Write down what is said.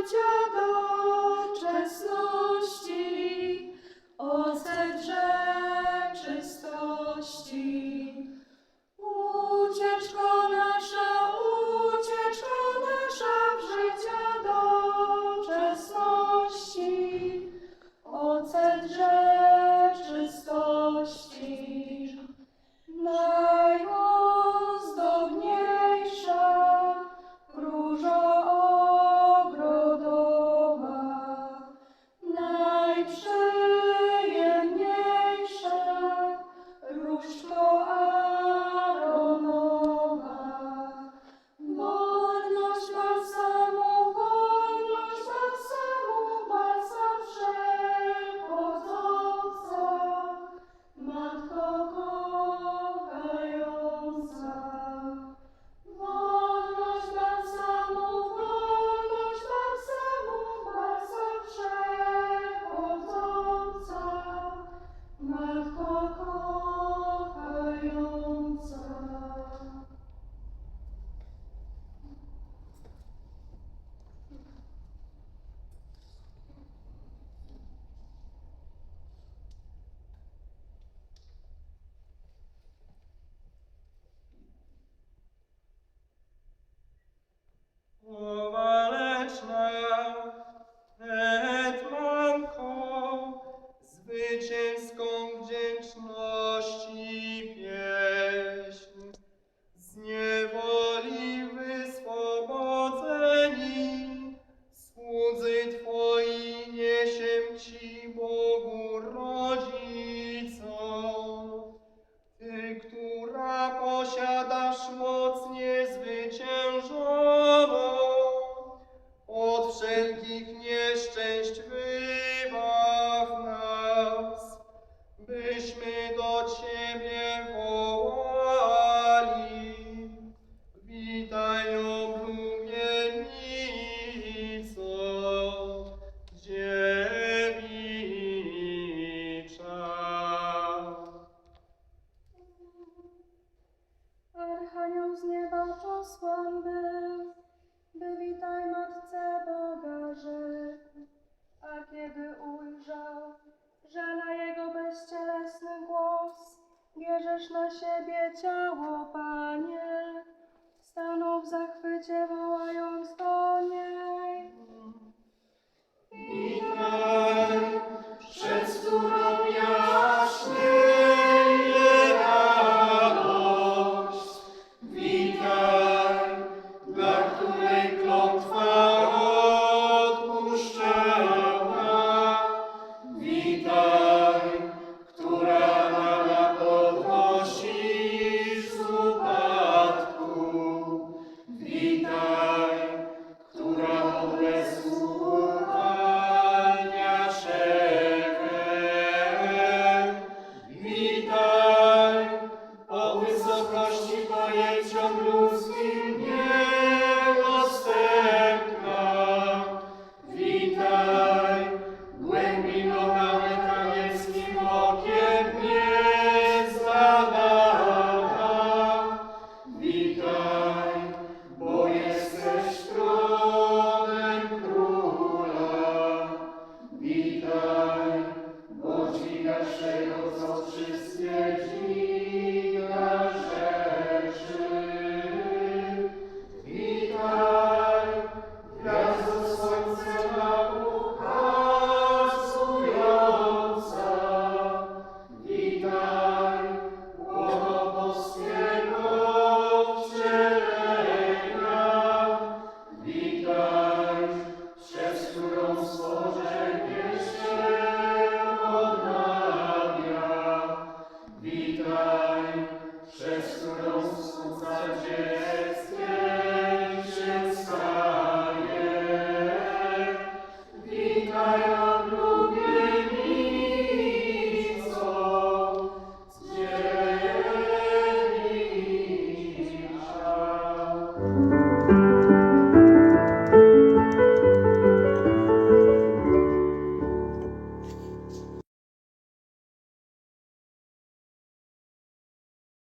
Ojcze. dziecięską, gdzie do Ciebie. Bierzesz na siebie ciało, Panie, stanął w zachwycie, wołając do niej. Tak.